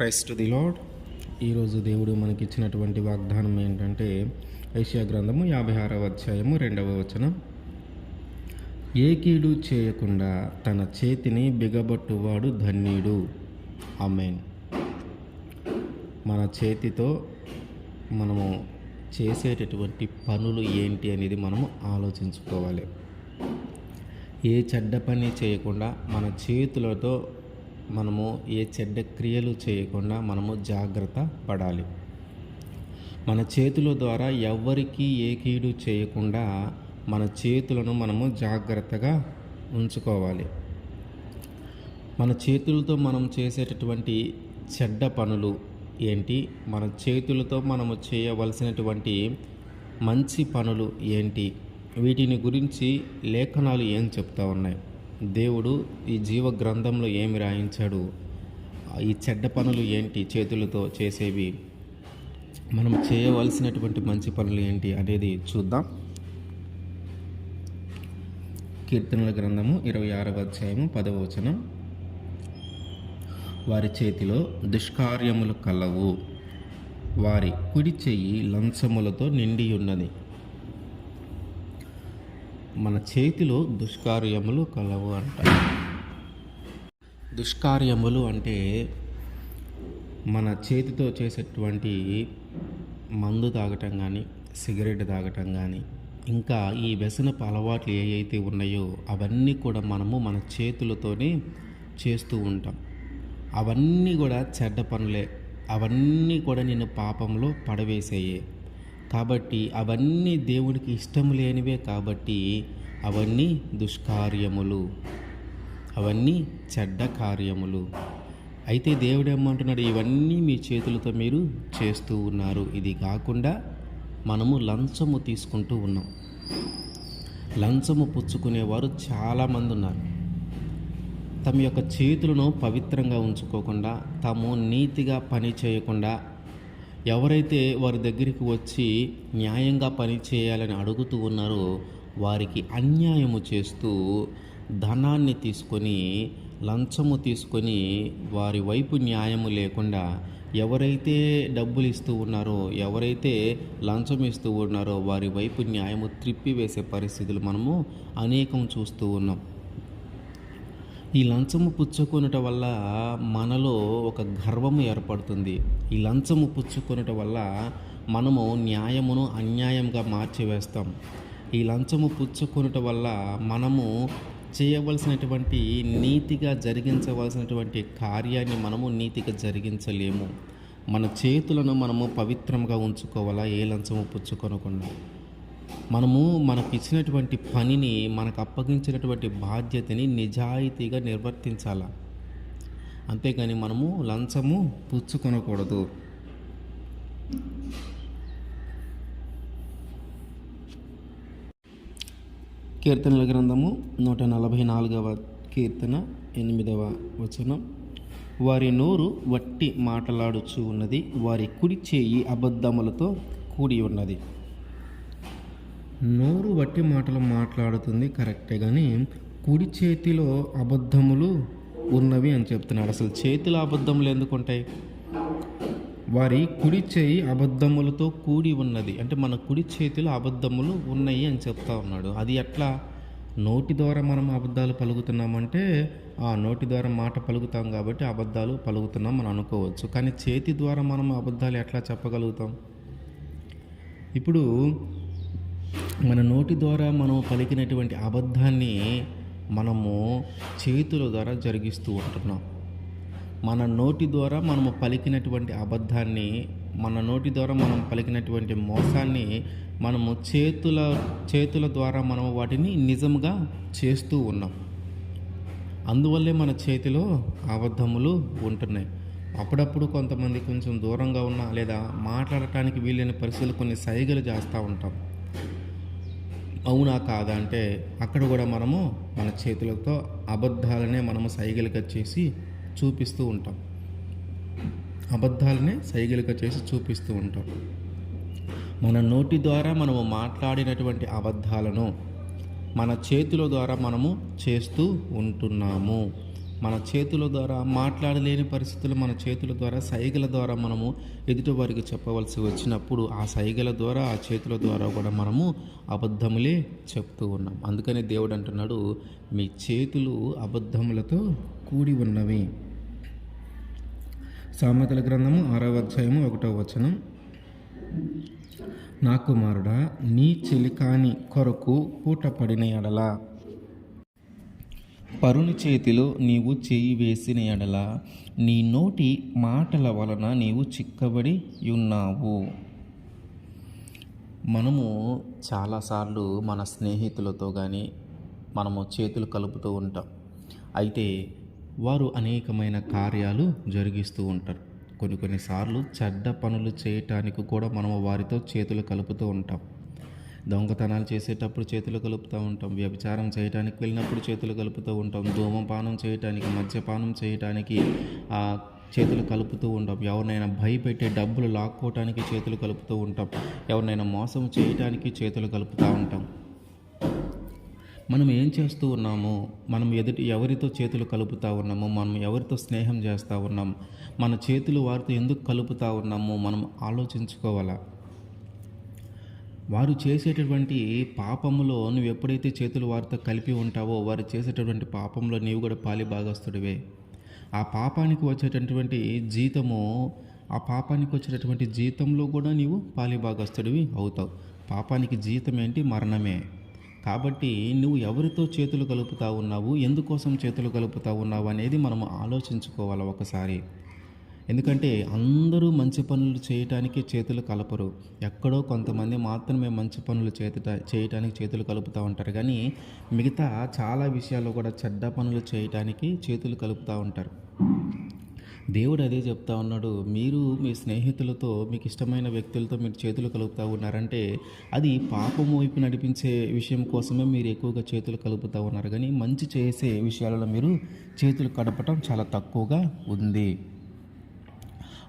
Price to the lord ఈరోజు దేవుడు మనకి ఇచ్చినటువంటి వాగ్దానం ఏంటంటే ఏషియా గ్రంథము యాభై ఆరవ అధ్యాయము రెండవ వచనం. ఏ కీడు చేయకుండా తన చేతిని బిగబట్టువాడు ధన్యుడు. అమెన్ మన చేతితో మనము చేసేటటువంటి పనులు ఏంటి అనేది మనము ఆలోచించుకోవాలి. ఏ చెడ్డ పని చేయకుండా మన చేతులతో మనము ఏ చెడ్డ క్రియలు చేయకుండా మనము జాగ్రత్త పడాలి. మన చేతుల ద్వారా ఎవ్వరికీ ఏ కీడు చేయకుండా మన చేతులను మనము జాగ్రత్తగా ఉంచుకోవాలి. మన చేతులతో మనం చేసేటటువంటి చెడ్డ పనులు ఏంటి? మన చేతులతో మనము చేయవలసినటువంటి మంచి పనులు ఏంటి? వీటిని గురించి లేఖనాలు ఏం చెప్తా ఉన్నాయి? దేవుడు ఈ జీవ గ్రంథంలో ఏమి రాయించాడు? ఈ చెడ్డ పనులు ఏంటి? చేతులతో చేసేవి. మనం చేయవలసినటువంటి మంచి పనులు ఏంటి అనేది చూద్దాం. కీర్తనల గ్రంథము ఇరవై ఆరవ అధ్యాయము పదవ వచనం. వారి చేతిలో దుష్కార్యములు కలవు. వారి కుడి చెయ్యి లంచములతో నిండి ఉన్నది. మన చేతిలో దుష్కార్యములు కలవు అంట. దుష్కార్యములు అంటే మన చేతితో చేసేటువంటి మందు తాగటం కానీ సిగరెట్ తాగటం కానీ ఇంకా ఈ వ్యసనపు అలవాట్లు ఏవైతే ఉన్నాయో అవన్నీ కూడా మనము మన చేతులతోనే చేస్తూ ఉంటాం. అవన్నీ కూడా చెడ్డ పనులే. అవన్నీ కూడా నేను పాపంలో పడవేసేయే. కాబట్టి అవన్నీ దేవుడికి ఇష్టం లేనివే కాబట్టి అవన్నీ దుష్కార్యములు. అవన్నీ చెడ్డ కార్యములు. అయితే దేవుడు ఏమంటున్నాడు ఇవన్నీ మీ చేతులతో మీరు చేస్తూ ఉన్నారు. ఇది కాకుండా మనము లంచము తీసుకుంటూ ఉన్నాం. లంచము పుచ్చుకునేవారు చాలామంది ఉన్నారు. తమ యొక్క చేతులను పవిత్రంగా ఉంచుకోకుండా తాము నీతిగా పని చేయకుండా ఎవరైతే వారి దగ్గరికి వచ్చి న్యాయంగా పని చేయాలని అడుగుతూ ఉన్నారో వారికి అన్యాయము చేస్తూ ధనాన్ని తీసుకొని లంచము తీసుకొని వారి వైపు న్యాయము లేకుండా ఎవరైతే డబ్బులు ఇస్తూ ఉన్నారో ఎవరైతే లంచం ఇస్తూ ఉన్నారో వారి వైపు న్యాయము త్రిప్పివేసే పరిస్థితులు మనము అనేకం చూస్తూ ఉన్నాం. ఈ లంచము పుచ్చుకొనుట వల్ల మనలో ఒక గర్వము ఏర్పడుతుంది. ఈ లంచము పుచ్చుకొనుట వల్ల మనము న్యాయమును అన్యాయంగా మార్చివేస్తాం. ఈ లంచము పుచ్చుకొనుట వల్ల మనము చేయవలసినటువంటి నీతిగా జరిగించవలసినటువంటి కార్యాన్ని మనము నీతిగా జరిగించలేము. మన చేతులను మనము పవిత్రంగా ఉంచుకోవాలా? ఏ లంచము పుచ్చుకొనకుండా? మనము మనకు ఇచ్చినటువంటి పనిని మనకు అప్పగించినటువంటి బాధ్యతని నిజాయితీగా నిర్వర్తించాల? అంతేగాని మనము లంచము పుచ్చుకొనకూడదు. కీర్తనల గ్రంథము నూట నలభై నాలుగవ కీర్తన ఎనిమిదవ వచనం. వారి నోరు వట్టి మాటలాడుచు ఉన్నది వారి కుడి చేయి అబద్ధములతో కూడి ఉన్నది. నోరు వట్టి మాటలు మాట్లాడుతుంది కరెక్టే కానీ కుడి చేతిలో అబద్ధములు ఉన్నవి అని చెప్తున్నాడు. అసలు చేతిలో అబద్ధములు ఎందుకు ఉంటాయి? వారి కుడి చేయి అబద్ధములతో కూడి ఉన్నది. అంటే మన కుడి చేతిలో అబద్ధములు ఉన్నాయి అని చెప్తా ఉన్నాడు. అది ఎట్లా? నోటి ద్వారా మనం అబద్ధాలు పలుకుతున్నామంటే ఆ నోటి ద్వారా మాట పలుకుతాం కాబట్టి అబద్ధాలు పలుకుతున్నాం మనం అనుకోవచ్చు. కానీ చేతి ద్వారా మనం అబద్ధాలు ఎట్లా చెప్పగలుగుతాం? ఇప్పుడు మన నోటి ద్వారా మనం పలికినటువంటి అబద్ధాన్ని మనము చేతుల ద్వారా జరిగిస్తూ ఉంటున్నాం. మన నోటి ద్వారా మనము పలికినటువంటి అబద్ధాన్ని మన నోటి ద్వారా మనం పలికినటువంటి మోసాన్ని మనము చేతుల చేతుల ద్వారా మనం వాటిని నిజంగా చేస్తూ ఉన్నాం. అందువల్లే మన చేతిలో అబద్ధములు ఉంటున్నాయి. అప్పుడప్పుడు కొంతమంది కొంచెం దూరంగా ఉన్న లేదా మాట్లాడటానికి వీలైన పరిస్థితులు కొన్ని సైగలు చేస్తూ ఉంటాం. అవునా కాదా అంటే అక్కడ కూడా మనము మన చేతులతో అబద్ధాలనే మనము సైగలుగా చేసి చూపిస్తూ ఉంటాం. అబద్ధాలనే సైగలుగా చేసి చూపిస్తూ ఉంటాం. మన నోటి ద్వారా మనము మాట్లాడినటువంటి అబద్ధాలను మన చేతుల ద్వారా మనము చేస్తూ ఉంటున్నాము. మన చేతుల ద్వారా మాట్లాడలేని పరిస్థితులు మన చేతుల ద్వారా సైగల ద్వారా మనము ఎదుటి వారికి చెప్పవలసి వచ్చినప్పుడు ఆ సైగల ద్వారా ఆ చేతుల ద్వారా కూడా మనము అబద్ధములే చెప్తూ ఉన్నాం. అందుకనే దేవుడు అంటున్నాడు మీ చేతులు అబద్ధములతో కూడి ఉన్నవి. సామెతల గ్రంథము ఆరవ అధ్యాయము ఒకటో వచనం. నా కుమారుడా నీ చెలికాని కొరకు పూటపడిన ఎడలా పరుని చేతిలో నీవు చేయి వేసిన ఎడల నీ నోటి మాటల వలన నీవు చిక్కబడి ఉన్నావు. మనము చాలాసార్లు మన స్నేహితులతో కానీ మనము చేతులు కలుపుతూ ఉంటాం. అయితే వారు అనేకమైన కార్యాలు జరిగిస్తూ ఉంటారు. కొన్ని కొన్నిసార్లు చెడ్డ పనులు చేయటానికి కూడా మనము వారితో చేతులు కలుపుతూ ఉంటాం. దొంగతనాలు చేసేటప్పుడు చేతులు కలుపుతూ ఉంటాం. వ్యభిచారం చేయడానికి వెళ్ళినప్పుడు చేతులు కలుపుతూ ఉంటాం. ధూమపానం చేయటానికి మద్యపానం చేయటానికి ఆ, చేతులు కలుపుతూ ఉంటాం. ఎవరినైనా భయపెట్టే డబ్బులు లాక్కోవటానికి చేతులు కలుపుతూ ఉంటాం. ఎవరినైనా మోసం చేయటానికి చేతులు కలుపుతూ ఉంటాం. మనం ఏం చేస్తూ ఉన్నాము మనం ఎదుటి ఎవరితో చేతులు కలుపుతూ ఉన్నాము మనం ఎవరితో స్నేహం చేస్తూ ఉన్నాం మన చేతులు వారితో ఎందుకు కలుపుతూ ఉన్నాము మనం ఆలోచించుకోవాలా? వారు చేసేటటువంటి పాపములో నువ్వు ఎప్పుడైతే చేతులు వారితో కలిపి ఉంటావో వారు చేసేటటువంటి పాపంలో నీవు కూడా పాలి భాగస్తుడివే ఆ పాపానికి వచ్చేటటువంటి జీతము ఆ పాపానికి వచ్చేటటువంటి జీతంలో కూడా నీవు పాలిభాగస్తుడివి అవుతావు. పాపానికి జీతం ఏంటి? మరణమే. కాబట్టి నువ్వు ఎవరితో చేతులు కలుపుతా ఉన్నావు? ఎందుకోసం చేతులు కలుపుతా ఉన్నావు అనేది మనము ఆలోచించుకోవాలి ఒకసారి. ఎందుకంటే అందరూ మంచి పనులు చేయటానికి చేతులు కలపరు. ఎక్కడో కొంతమంది మాత్రమే మంచి పనులు చేతుట చేయటానికి చేతులు కలుపుతూ ఉంటారు. కానీ మిగతా చాలా విషయాల్లో కూడా చెడ్డ పనులు చేయటానికి చేతులు కలుపుతూ ఉంటారు. దేవుడు అదే చెప్తా ఉన్నాడు. మీరు మీ స్నేహితులతో మీకు ఇష్టమైన వ్యక్తులతో మీరు చేతులు కలుపుతూ ఉన్నారంటే అది పాపం వైపు నడిపించే విషయం కోసమే మీరు ఎక్కువగా చేతులు కలుపుతూ ఉన్నారు. కానీ మంచి చేసే విషయాలలో మీరు చేతులు కడపటం చాలా తక్కువగా ఉంది.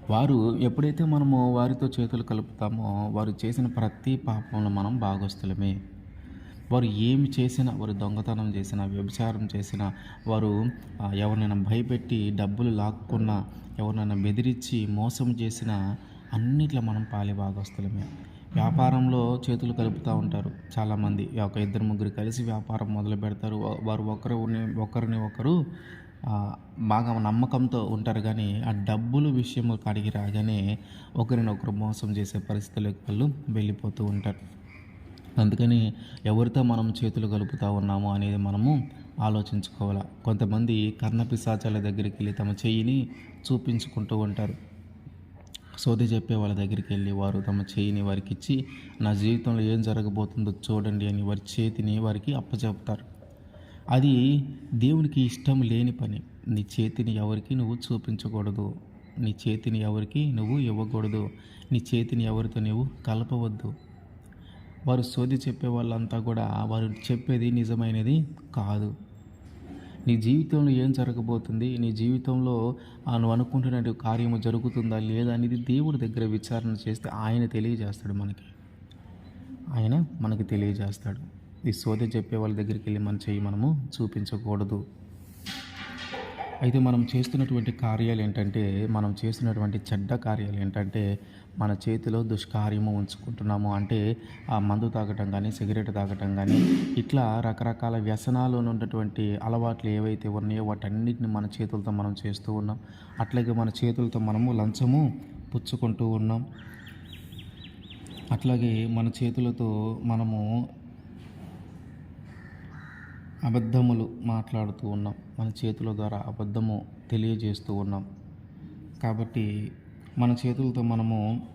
వారు ఎప్పుడైతే మనము వారితో చేతులు కలుపుతామో వారు చేసిన ప్రతి పాపంలో మనం భాగస్తులమే వారు ఏమి చేసినా వారు దొంగతనం చేసినా వ్యభిచారం చేసినా వారు ఎవరినైనా భయపెట్టి డబ్బులు లాక్కున్నా ఎవరినైనా బెదిరించి మోసం చేసినా అన్నిట్లో మనం పాలి భాగస్తులమే వ్యాపారంలో చేతులు కలుపుతూ ఉంటారు చాలామంది. ఒక ఇద్దరు ముగ్గురు కలిసి వ్యాపారం మొదలు పెడతారు వారు ఒకరిని ఒకరిని ఒకరు బాగా నమ్మకంతో ఉంటారు కానీ ఆ డబ్బులు విషయం కడిగి రాగానే ఒకరినొకరు మోసం చేసే పరిస్థితులకు వాళ్ళు వెళ్ళిపోతూ ఉంటారు. అందుకని ఎవరితో మనం చేతులు కలుపుతా ఉన్నాము అనేది మనము ఆలోచించుకోవాలి. కొంతమంది కర్ణపిశాచాల దగ్గరికి వెళ్ళి తమ చెయ్యిని చూపించుకుంటూ ఉంటారు. సోది చెప్పే వాళ్ళ దగ్గరికి వెళ్ళి వారు తమ చేయిని వారికి ఇచ్చి నా జీవితంలో ఏం జరగబోతుందో చూడండి అని వారి చేతిని వారికి అప్పచెప్తారు. అది దేవునికి ఇష్టం లేని పని. నీ చేతిని ఎవరికి నువ్వు చూపించకూడదు. నీ చేతిని ఎవరికి నువ్వు ఇవ్వకూడదు. నీ చేతిని ఎవరితో నువ్వు కలపవద్దు. వారు సోది చెప్పే వాళ్ళంతా కూడా వారు చెప్పేది నిజమైనది కాదు. నీ జీవితంలో ఏం జరగబోతుంది? నీ జీవితంలో నువ్వు అనుకుంటున్నట్టు కార్యము జరుగుతుందా లేదా అనేది దేవుడి దగ్గర విచారణ చేస్తే ఆయన తెలియజేస్తాడు మనకి. ఆయన మనకి తెలియజేస్తాడు. ఈ సోద చెప్పే వాళ్ళ దగ్గరికి వెళ్ళి మన చేయి మనము చూపించకూడదు. అయితే మనం చేస్తున్నటువంటి కార్యాలు ఏంటంటే మనం చేస్తున్నటువంటి చెడ్డ కార్యాలు ఏంటంటే మన చేతిలో దుష్కార్యము ఉంచుకుంటున్నాము. అంటే ఆ మందు తాగటం కానీ సిగరెట్ తాగటం కానీ ఇట్లా రకరకాల వ్యసనాలు ఉన్నటువంటి అలవాట్లు ఏవైతే ఉన్నాయో వాటన్నిటిని మన చేతులతో మనం చేస్తూ ఉన్నాం. అట్లాగే మన చేతులతో మనము లంచము పుచ్చుకుంటూ ఉన్నాం. అట్లాగే మన చేతులతో మనము అబద్ధములు మాట్లాడుతూ ఉన్నాం. మన చేతుల ద్వారా అబద్ధము తెలియజేస్తూ ఉన్నాం. కాబట్టి మన చేతులతో మనము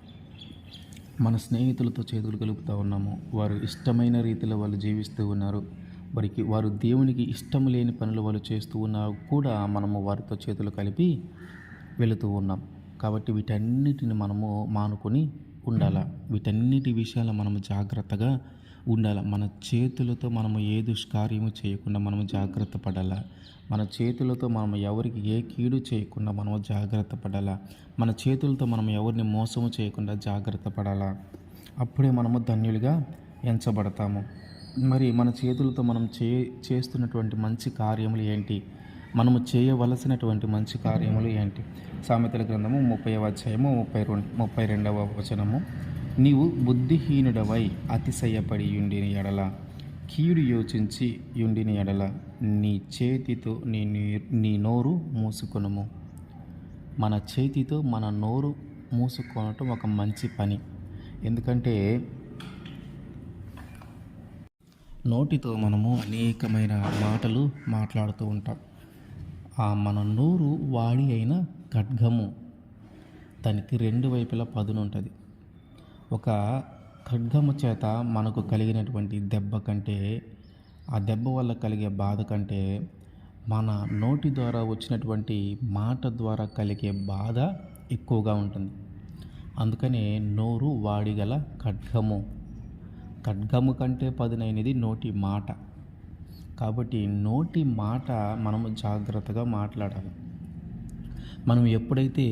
మన స్నేహితులతో చేతులు కలుపుతూ ఉన్నాము. వారు ఇష్టమైన రీతిలో వాళ్ళు జీవిస్తూ ఉన్నారు. వారికి వారు దేవునికి ఇష్టం లేని పనులు వాళ్ళు చేస్తూ ఉన్నా కూడా మనము వారితో చేతులు కలిపి వెళుతూ ఉన్నాం. కాబట్టి వీటన్నిటిని మనము మానుకొని ఉండాల? వీటన్నిటి విషయాలు మనము జాగ్రత్తగా ఉండాలి. మన చేతులతో మనము ఏ దుష్కార్యము చేయకుండా మనము జాగ్రత్త పడాలా. మన చేతులతో మనం ఎవరికి ఏ కీడు చేయకుండా మనము జాగ్రత్త పడాలా. మన చేతులతో మనం ఎవరిని మోసము చేయకుండా జాగ్రత్త పడాలా. అప్పుడే మనము ధన్యులుగా ఎంచబడతాము. మరి మన చేతులతో మనం చే చేస్తున్నటువంటి మంచి కార్యములు ఏంటి? మనము చేయవలసినటువంటి మంచి కార్యములు ఏంటి? సామెతల గ్రంథము ముప్పై అధ్యాయము ముప్పై రెండు ముప్పై రెండవ వచనము. నీవు బుద్ధిహీనుడవై అతిశయపడి ఉండిన ఎడల కీడు యోచించి ఉండిన ఎడల నీ చేతితో నీ నీ- నీ నోరు మూసుకొనుము. మన చేతితో మన నోరు మూసుకోవటం ఒక మంచి పని. ఎందుకంటే నోటితో మనము అనేకమైన మాటలు మాట్లాడుతూ ఉంటాం. ఆ మన నోరు వాడి అయిన ఖడ్గము. దానికి రెండు వైపులా పదును ఉంటుంది ఒక ఖడ్గము చేత మనకు కలిగినటువంటి దెబ్బ కంటే ఆ దెబ్బ వల్ల కలిగే బాధ కంటే మన నోటి ద్వారా వచ్చినటువంటి మాట ద్వారా కలిగే బాధ ఎక్కువగా ఉంటుంది. అందుకనే నోరు వాడిగల ఖడ్గము. ఖడ్గము కంటే పదునైనది నోటి మాట. కాబట్టి నోటి మాట మనము జాగ్రత్తగా మాట్లాడాలి. మనం ఎప్పుడైతే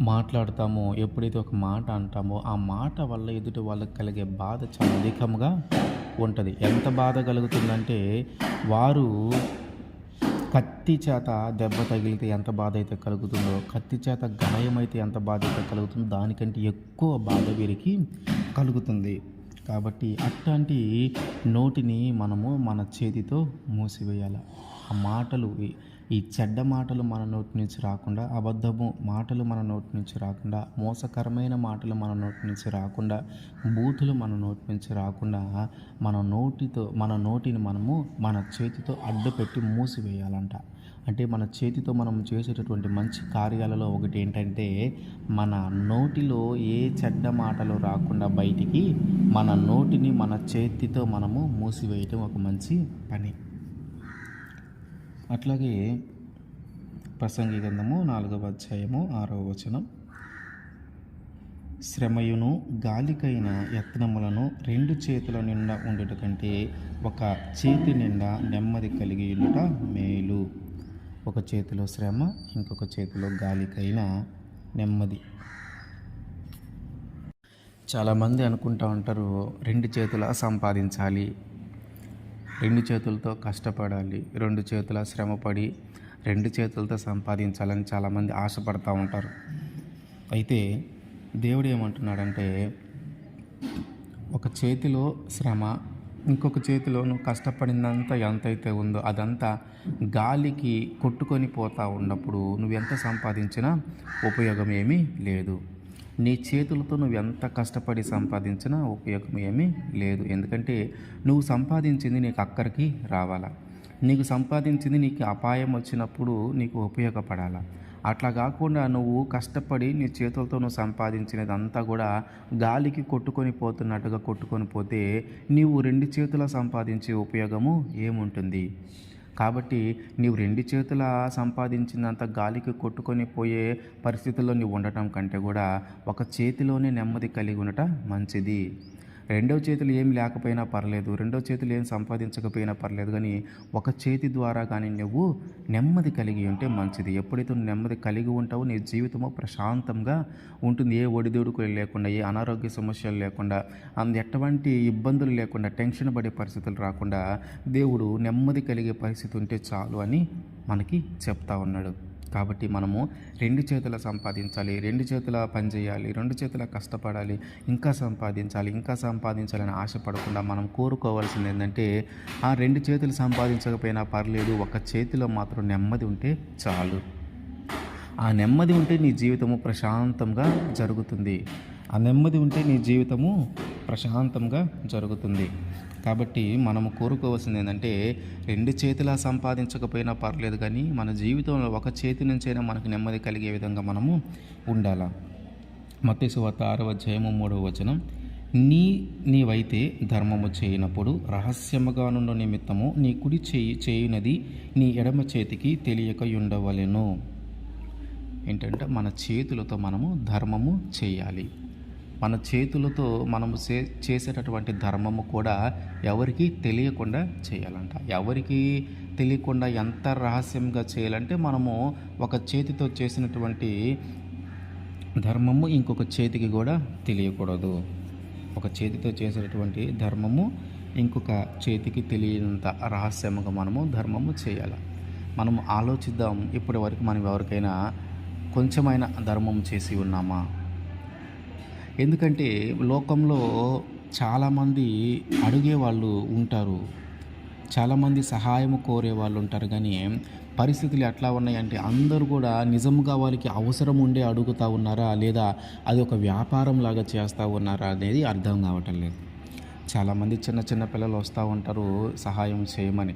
మాట్లాడతామో ఎప్పుడైతే ఒక మాట అంటామో ఆ మాట వల్ల ఎదుటి వాళ్ళకి కలిగే బాధ చాలా అధికంగా ఉంటుంది. ఎంత బాధ కలుగుతుందంటే వారు కత్తి చేత దెబ్బ తగిలితే ఎంత బాధ అయితే కలుగుతుందో కత్తి చేత గాయమైతే ఎంత బాధ అయితే కలుగుతుందో దానికంటే ఎక్కువ బాధ వీరికి కలుగుతుంది. కాబట్టి అట్లాంటి నోటిని మనము మన చేతితో మూసివేయాలి. ఆ మాటలు ఈ- చెడ్డ మాటలు మన నోటి నుంచి రాకుండా అబద్ధము మాటలు మన నోటి నుంచి రాకుండా మోసకరమైన మాటలు మన నోటి నుంచి రాకుండా బూతులు మన నోటి నుంచి రాకుండా మన నోటితో మన నోటిని మనము మన చేతితో అడ్డుపెట్టి మూసివేయాలంట. అంటే మన చేతితో మనం చేసేటటువంటి మంచి కార్యాలలో ఒకటి ఏంటంటే మన నోటిలో ఏ చెడ్డ మాటలు రాకుండా బయటికి మన నోటిని మన చేతితో మనము మూసివేయటం ఒక మంచి పని. అట్లాగే ప్రసంగి గ్రంథము నాలుగవ అధ్యాయము ఆరవ వచనం. శ్రమయును గాలికైన యత్నములను రెండు చేతుల నిండా ఉండుట కంటే ఒక చేతి నిండా నెమ్మది కలిగి ఉండుట మేలు. ఒక చేతిలో శ్రమ ఇంకొక చేతిలో గాలికైన నెమ్మది. చాలామంది అనుకుంటా ఉంటారు రెండు చేతుల సంపాదించాలి రెండు చేతులతో కష్టపడాలి రెండు చేతుల శ్రమపడి రెండు చేతులతో సంపాదించాలని చాలామంది ఆశపడతా ఉంటారు. అయితే దేవుడు ఏమంటున్నాడంటే ఒక చేతిలో శ్రమ ఇంకొక చేతిలో నువ్వు కష్టపడిందంతా ఎంతైతే ఉందో అదంతా గాలికి కొట్టుకొని పోతూ ఉన్నప్పుడు నువ్వు ఎంత సంపాదించినా ఉపయోగం ఏమీ లేదు. నీ చేతులతో నువ్వు ఎంత కష్టపడి సంపాదించినా ఉపయోగం ఏమీ లేదు. ఎందుకంటే నువ్వు సంపాదించింది నీకు అక్కడికి రావాలా. నీకు సంపాదించింది నీకు అపాయం వచ్చినప్పుడు నీకు ఉపయోగపడాలా. అట్లా కాకుండా నువ్వు కష్టపడి నీ చేతులతో నువ్వు సంపాదించినదంతా కూడా గాలికి కొట్టుకొని పోతున్నట్టుగా కొట్టుకొని పోతే నీవు రెండు చేతుల సంపాదించే ఉపయోగము ఏముంటుంది? కాబట్టి నీవు రెండు చేతుల సంపాదించినంత గాలికి కొట్టుకొని పోయే పరిస్థితుల్లో నీవు ఉండటం కంటే కూడా ఒక చేతిలోనే నెమ్మది కలిగి ఉండటం మంచిది. రెండవ చేతులు ఏం లేకపోయినా పర్లేదు రెండవ చేతులు ఏం సంపాదించకపోయినా పర్లేదు కానీ ఒక చేతి ద్వారా కానీ నువ్వు నెమ్మది కలిగి ఉంటే మంచిది. ఎప్పుడైతే నువ్వు నెమ్మది కలిగి ఉంటావో నీ జీవితము ప్రశాంతంగా ఉంటుంది. ఏ ఒడిదుడుకులు లేకుండా ఏ అనారోగ్య సమస్యలు లేకుండా అందు ఎటువంటి ఇబ్బందులు లేకుండా టెన్షన్ పడే పరిస్థితులు రాకుండా దేవుడు నెమ్మది కలిగే పరిస్థితి ఉంటే చాలు అని మనకి చెప్తా ఉన్నాడు. కాబట్టి మనము రెండు చేతుల సంపాదించాలి రెండు చేతుల పని చేయాలి రెండు చేతుల కష్టపడాలి ఇంకా సంపాదించాలి ఇంకా సంపాదించాలని ఆశపడకుండా మనం కోరుకోవాల్సింది ఏంటంటే ఆ రెండు చేతులు సంపాదించకపోయినా పర్లేదు ఒక చేతిలో మాత్రం నెమ్మది ఉంటే చాలు. ఆ నెమ్మది ఉంటే నీ జీవితము ప్రశాంతంగా జరుగుతుంది. ఆ నెమ్మది ఉంటే నీ జీవితము ప్రశాంతంగా జరుగుతుంది. కాబట్టి మనము కోరుకోవాల్సింది ఏంటంటే రెండు చేతులా సంపాదించకపోయినా పర్లేదు కానీ మన జీవితంలో ఒక చేతి నుంచైనా మనకు నెమ్మది కలిగే విధంగా మనము ఉండాలా? మత్తయి ఆరవ అధ్యాయము మూడవ వచనం. నీ నీవైతే ధర్మము చేయనప్పుడు రహస్యముగానున్న నిమిత్తము నీ కుడి చేయి చేయునది నీ ఎడమ చేతికి తెలియక ఉండవలెను ఏంటంటే మన చేతులతో మనము ధర్మము చేయాలి. మన చేతులతో మనము చే చేసేటటువంటి ధర్మము కూడా ఎవరికి తెలియకుండా చేయాలంట. ఎవరికి తెలియకుండా ఎంత రహస్యంగా చేయాలంటే మనము ఒక చేతితో చేసినటువంటి ధర్మము ఇంకొక చేతికి కూడా తెలియకూడదు. ఒక చేతితో చేసేటటువంటి ధర్మము ఇంకొక చేతికి తెలియనంత రహస్యముగా మనము ధర్మము చేయాలి. మనము ఆలోచిద్దాం ఇప్పటి వరకు మనం ఎవరికైనా కొంచెమైనా ధర్మం చేసి ఉన్నామా? ఎందుకంటే లోకంలో చాలామంది అడిగే వాళ్ళు ఉంటారు. చాలామంది సహాయం కోరే వాళ్ళు ఉంటారు. కానీ పరిస్థితులు ఎట్లా ఉన్నాయంటే అందరూ కూడా నిజంగా వాళ్ళకి అవసరం ఉండే అడుగుతూ ఉన్నారా? లేదా అది ఒక వ్యాపారం లాగా చేస్తూ ఉన్నారా? అనేది అర్థం కావటం లేదు. చాలామంది చిన్న చిన్న పిల్లలు వస్తూ ఉంటారు సహాయం చేయమని.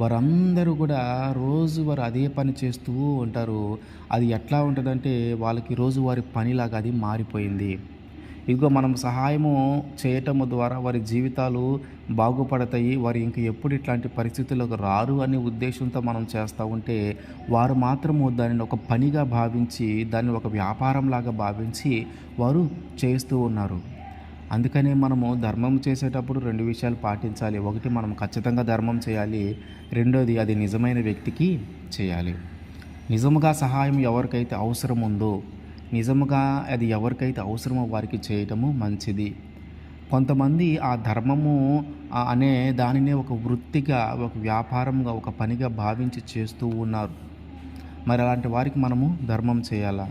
వారందరూ కూడా రోజు వారు అదే పని చేస్తూ ఉంటారు. అది ఎట్లా ఉంటుందంటే వాళ్ళకి రోజువారి పనిలాగా అది మారిపోయింది. ఇదిగో మనం సహాయము చేయటం ద్వారా వారి జీవితాలు బాగుపడతాయి. వారు ఇంక ఎప్పుడు ఇట్లాంటి పరిస్థితులకు రారు అనే ఉద్దేశంతో మనం చేస్తూ ఉంటే వారు మాత్రము దానిని ఒక పనిగా భావించి దాన్ని ఒక వ్యాపారంలాగా భావించి వారు చేస్తూ ఉన్నారు. అందుకనే మనము ధర్మం చేసేటప్పుడు రెండు విషయాలు పాటించాలి. ఒకటి మనం ఖచ్చితంగా ధర్మం చేయాలి. రెండోది అది నిజమైన వ్యక్తికి చేయాలి. నిజముగా సహాయం ఎవరికైతే అవసరం ఉందో నిజముగా అది ఎవరికైతే అవసరమో వారికి చేయటము మంచిది. కొంతమంది ఆ ధర్మము అనే దానినే ఒక వృత్తిగా ఒక వ్యాపారంగా ఒక పనిగా భావించి చేస్తూ ఉన్నారు. మరి అలాంటి వారికి మనము ధర్మం చేయాలా?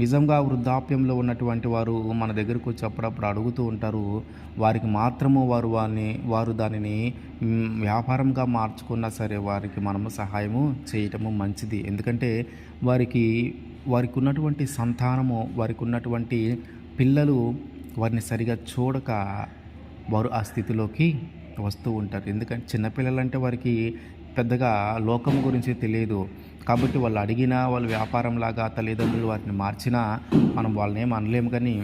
నిజంగా వృద్ధాప్యంలో ఉన్నటువంటి వారు మన దగ్గరకు వచ్చి అప్పుడప్పుడు అడుగుతూ ఉంటారు. వారికి మాత్రము వారు వారిని వారు దానిని వ్యాపారంగా మార్చుకున్నా సరే వారికి మనము సహాయము చేయటము మంచిది. ఎందుకంటే వారికి వారికి ఉన్నటువంటి సంతానము వారికి ఉన్నటువంటి పిల్లలు వారిని సరిగా చూడక వారు ఆ స్థితిలోకి వస్తూ ఉంటారు. ఎందుకంటే చిన్నపిల్లలంటే వారికి పెద్దగా లోకం గురించి తెలియదు. కాబట్టి వాళ్ళు అడిగినా వాళ్ళు వ్యాపారంలాగా తల్లిదండ్రులు వారిని మార్చినా మనం వాళ్ళని ఏం అనలేము కానీ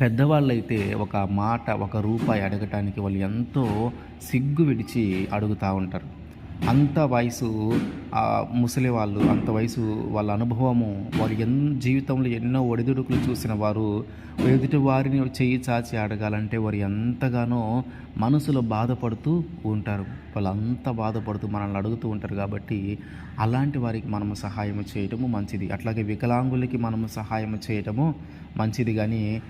పెద్దవాళ్ళైతే ఒక మాట ఒక రూపాయి అడగటానికి వాళ్ళు ఎంతో సిగ్గు విడిచి అడుగుతూ ఉంటారు. అంత వయసు ఆ ముసలి వాళ్ళు అంత వయసు వాళ్ళ అనుభవము వారు ఎన్ జీవితంలో ఎన్నో ఒడిదుడుకులు చూసిన వారు ఎదుటి వారిని చేయి చాచి అడగాలంటే వారు ఎంతగానో మనసులో బాధపడుతూ ఉంటారు. వాళ్ళు అంత బాధపడుతూ మనల్ని అడుగుతూ ఉంటారు కాబట్టి అలాంటి వారికి మనము సహాయం చేయటము మంచిది. అట్లాగే వికలాంగులకి మనము సహాయం చేయటము మంచిది. కానీ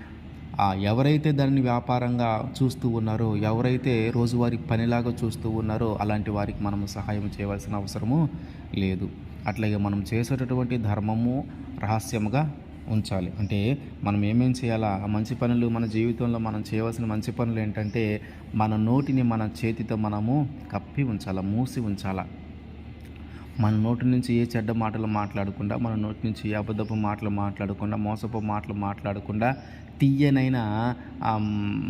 ఎవరైతే దాన్ని వ్యాపారంగా చూస్తూ ఉన్నారో ఎవరైతే రోజువారీ పనిలాగా చూస్తూ ఉన్నారో అలాంటి వారికి మనము సహాయం చేయవలసిన అవసరము లేదు. అట్లాగే మనం చేసేటటువంటి ధర్మము రహస్యముగా ఉంచాలి. అంటే మనం ఏమేం చేయాలా? మంచి పనులు మన జీవితంలో మనం చేయవలసిన మంచి పనులు ఏంటంటే మన నోటిని మన చేతితో మనము కప్పి ఉంచాలా మూసి ఉంచాలా. మన నోటి నుంచి ఏ చెడ్డ మాటలు మాట్లాడకుండా మన నోటి నుంచి ఏ అబద్ధపు మాటలు మాట్లాడకుండా మోసపు మాటలు మాట్లాడకుండా తీయనైన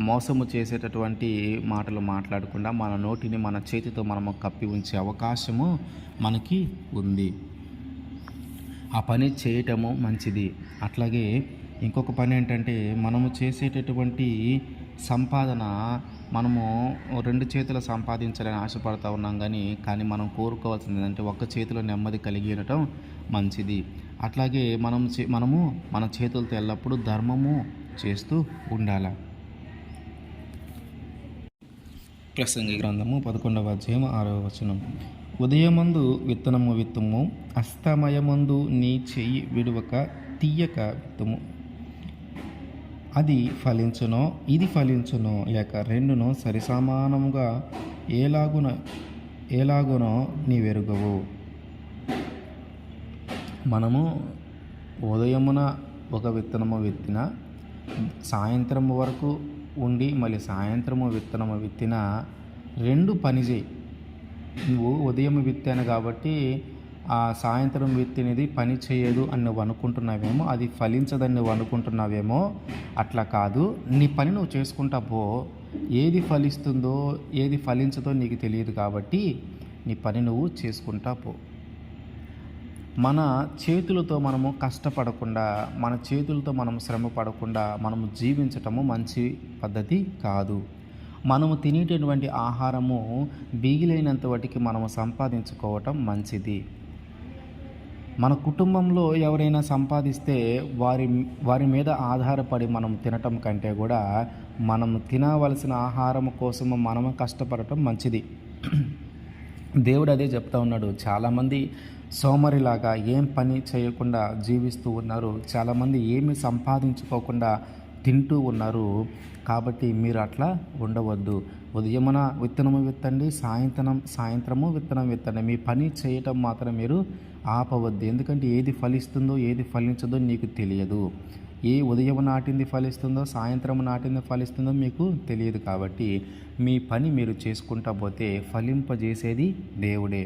మోసము చేసేటటువంటి మాటలు మాట్లాడకుండా మన నోటిని మన చేతితో మనము కప్పి ఉంచే అవకాశము మనకి ఉంది. ఆ పని చేయటము మంచిది. అట్లాగే ఇంకొక పని ఏంటంటే మనము చేసేటటువంటి సంపాదన మనము రెండు చేతులు సంపాదించాలని ఆశపడతా ఉన్నాం కానీ కానీ మనం కోరుకోవాల్సింది ఏంటంటే ఒక్క చేతిలో నెమ్మది కలిగి ఉండటం మంచిది. అట్లాగే మనం చే- మనము మన చేతులతో ఎల్లప్పుడూ ధర్మము చేస్తూ ఉండాలి. ప్రసంగి గ్రంథము పదకొండవ అధ్యాయం ఆరవ వచనం. ఉదయమందు విత్తనము విత్తుము అస్తమయమందు నీ చెయ్యి విడువక తీయక విత్తుము. అది ఫలించునో ఇది ఫలించునో లేక రెండును సరిసమానముగా ఏలాగున ఏలాగునో నీవెరుగవు. మనము ఉదయమున ఒక విత్తనము విత్తిన సాయంత్రం వరకు ఉండి మళ్ళీ సాయంత్రము విత్తనము విత్తిన రెండు పని చేయి నువ్వు ఉదయం విత్తాను కాబట్టి ఆ సాయంత్రం విత్తినది పని చేయదు అని నువ్వు అనుకుంటున్నావేమో అది ఫలించదని నువ్వు అనుకుంటున్నావేమో అట్లా కాదు. నీ పని నువ్వు చేసుకుంటా పో. ఏది ఫలిస్తుందో ఏది ఫలించదో నీకు తెలియదు కాబట్టి నీ పని నువ్వు చేసుకుంటా పో. మన చేతులతో మనము కష్టపడకుండా మన చేతులతో మనం శ్రమ పడకుండా మనము జీవించటము మంచి పద్ధతి కాదు. మనము తినేటటువంటి ఆహారము బిగిలైనంత వాటికి మనము సంపాదించుకోవటం మంచిది. మన కుటుంబంలో ఎవరైనా సంపాదిస్తే వారి వారి మీద ఆధారపడి మనం తినటం కంటే కూడా మనం తినవలసిన ఆహారం కోసము మనము కష్టపడటం మంచిది. దేవుడు అదే చెప్తా ఉన్నాడు. చాలామంది సోమరిలాగా ఏం పని చేయకుండా జీవిస్తూ ఉన్నారు. చాలామంది ఏమి సంపాదించుకోకుండా తింటూ ఉన్నారు. కాబట్టి మీరు అట్లా ఉండవద్దు. ఉదయమున విత్తనము విత్తండి సాయంత్రం సాయంత్రము విత్తనం విత్తండి. మీ పని చేయటం మాత్రం మీరు ఆపవద్దు. ఎందుకంటే ఏది ఫలిస్తుందో ఏది ఫలించదో నీకు తెలియదు. ఏ ఉదయం నాటింది ఫలిస్తుందో సాయంత్రం నాటింది ఫలిస్తుందో మీకు తెలియదు కాబట్టి మీ పని మీరు చేసుకుంటా పోతే ఫలింపజేసేది దేవుడే.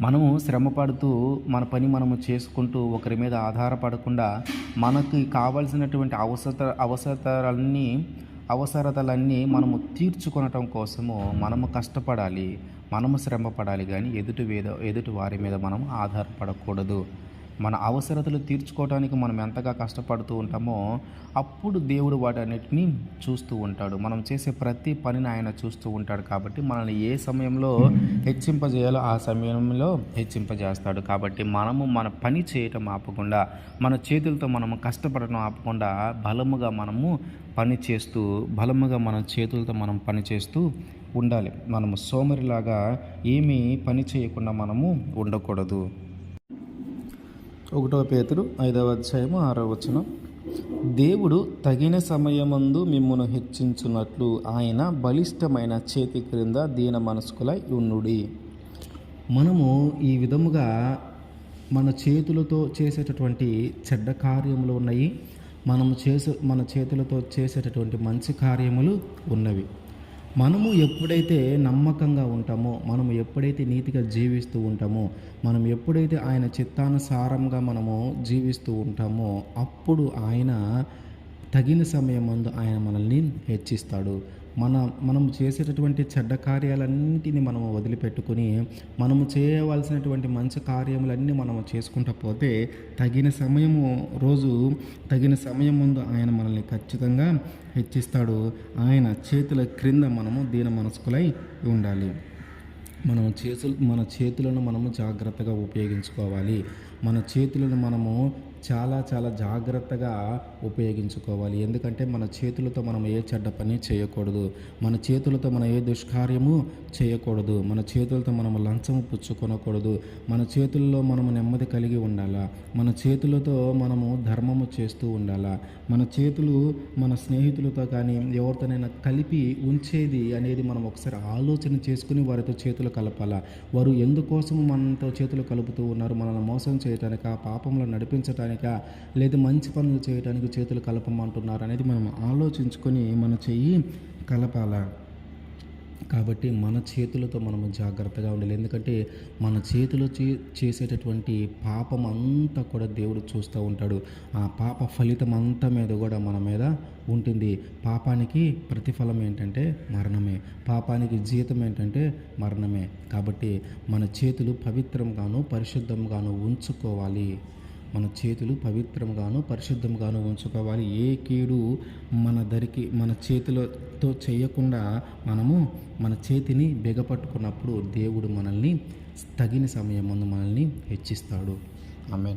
మనము శ్రమపడుతూ మన పని మనము చేసుకుంటూ ఒకరి మీద ఆధారపడకుండా మనకి కావాల్సినటువంటి అవసర అవసరాలన్నీ అవసరతలన్నీ మనము తీర్చుకొనటం కోసము మనము కష్టపడాలి మనము శ్రమపడాలి. కానీ ఎదుటి వేద ఎదుటి వారి మీద మనం ఆధారపడకూడదు. మన అవసరతలు తీర్చుకోవడానికి మనం ఎంతగా కష్టపడుతూ ఉంటామో అప్పుడు దేవుడు వాటన్నిటిని చూస్తూ ఉంటాడు. మనం చేసే ప్రతి పనిని ఆయన చూస్తూ ఉంటాడు కాబట్టి మనల్ని ఏ సమయంలో హెచ్చింపజేయాలో ఆ సమయంలో హెచ్చింపజేస్తాడు. కాబట్టి మనము మన పని చేయటం ఆపకుండా మన చేతులతో మనము కష్టపడటం ఆపకుండా బలముగా మనము పని చేస్తూ బలముగా మన చేతులతో మనం పని చేస్తూ ఉండాలి. మనము సోమరిలాగా ఏమీ పని చేయకుండా మనము ఉండకూడదు. ఒకటో పేతురు ఐదవ అధ్యాయము ఆరవ వచనం. దేవుడు తగిన సమయమందు మిమ్మను హెచ్చించున్నట్లు ఆయన బలిష్టమైన చేతి క్రింద దీన మనస్కులై ఉండుడి. మనము ఈ విధముగా మన చేతులతో చేసేటటువంటి చెడ్డ కార్యములు ఉన్నాయి. మనము చేసే మన చేతులతో చేసేటటువంటి మంచి కార్యములు ఉన్నవి. మనము ఎప్పుడైతే నమ్మకంగా ఉంటామో మనము ఎప్పుడైతే నీతిగా జీవిస్తూ ఉంటామో మనం ఎప్పుడైతే ఆయన చిత్తానుసారంగా మనము జీవిస్తూ ఉంటామో అప్పుడు ఆయన తగిన సమయం ముందు ఆయన మనల్ని హెచ్చిస్తాడు. మన మనం చేసేటటువంటి చెడ్డ కార్యాలన్నింటినీ మనం వదిలిపెట్టుకొని మనము చేయవలసినటువంటి మంచి కార్యములన్నీ మనము చేసుకుంటా పోతే తగిన సమయము రోజు తగిన సమయం ముందు ఆయన మనల్ని ఖచ్చితంగా హెచ్చిస్తాడు. ఆయన చేతుల క్రింద మనము దీన మనస్కులై ఉండాలి. మనం చేతులు మన చేతులను మనము జాగ్రత్తగా ఉపయోగించుకోవాలి. మన చేతులను మనము చాలా చాలా జాగ్రత్తగా ఉపయోగించుకోవాలి. ఎందుకంటే మన చేతులతో మనం ఏ చెడ్డ పని చేయకూడదు. మన చేతులతో మనం ఏ దుష్కార్యము చేయకూడదు. మన చేతులతో మనం లంచము పుచ్చుకొనకూడదు. మన చేతుల్లో మనము నెమ్మది కలిగి ఉండాలా? మన చేతులతో మనము ధర్మము చేస్తూ ఉండాలా? మన చేతులు మన స్నేహితులతో కానీ ఎవరితోనైనా కలిపి ఉంచేది అనేది మనం ఒకసారి ఆలోచన చేసుకుని వారితో చేతులు కలపాలా? వారు ఎందుకోసము మనతో చేతులు కలుపుతూ ఉన్నారు? మనల్ని మోసం చేయటానిక? పాపంలో నడిపించటానిక? లేదా మంచి పనులు చేయటానికి చేయడానికి చేతులు కలపమంటున్నారు అనేది మనం ఆలోచించుకొని మన చెయ్యి కలపాలా. కాబట్టి మన చేతులతో మనము జాగ్రత్తగా ఉండాలి. ఎందుకంటే మన చేతిలో చే చేసేటటువంటి పాపం అంతా కూడా దేవుడు చూస్తూ ఉంటాడు. ఆ పాప ఫలితం అంతా మీద కూడా మన మీద ఉంటుంది. పాపానికి ప్రతిఫలం ఏంటంటే మరణమే. పాపానికి జీతం ఏంటంటే మరణమే. కాబట్టి మన చేతులు పవిత్రంగాను పరిశుద్ధంగాను ఉంచుకోవాలి. మన చేతులు పవిత్రంగాను పరిశుద్ధంగాను ఉంచుకోవాలి. ఏ కీడు మన దరికి మన చేతులతో చేయకుండా మనము మన చేతిని బిగపట్టుకున్నప్పుడు దేవుడు మనల్ని తగిన సమయం ముందు మనల్ని హెచ్చిస్తాడు. ఆమె